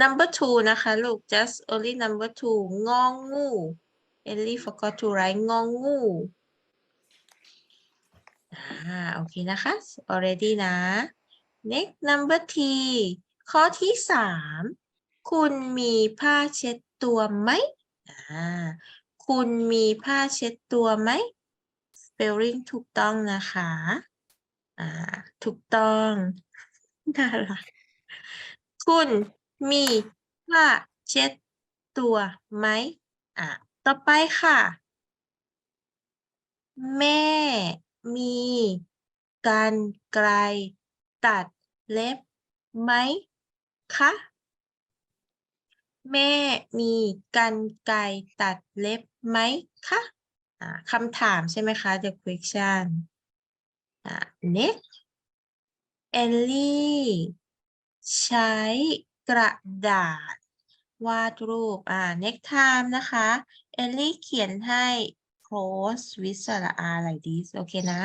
number two นะคะลูก just only number two งองงู Ellie forgot to write งองูอ่าโอเคนะคะ already นะ next number T ข้อที่สามคุณมีผ้าเช็ดตัวไหมอ่าคุณมีผ้าเช็ดตัวไหม spelling ถูกต้องนะคะ อ่า ถูกต้องน่ารักคุณ มีผ้าเช็ดตัวไหมอะต่อไปค่ะ แม่มีกันไกรตัดเล็บไหมคะแม่มีกันไกรตัดเล็บไหมคะอ่าคำถามใช่ไหมคะ the question อ่า next เอลลี่ ใช้ กระดาษ วาดรูป อ่า next time นะคะ เอลลี่เขียนให้ close with สระอา like this โอเคนะ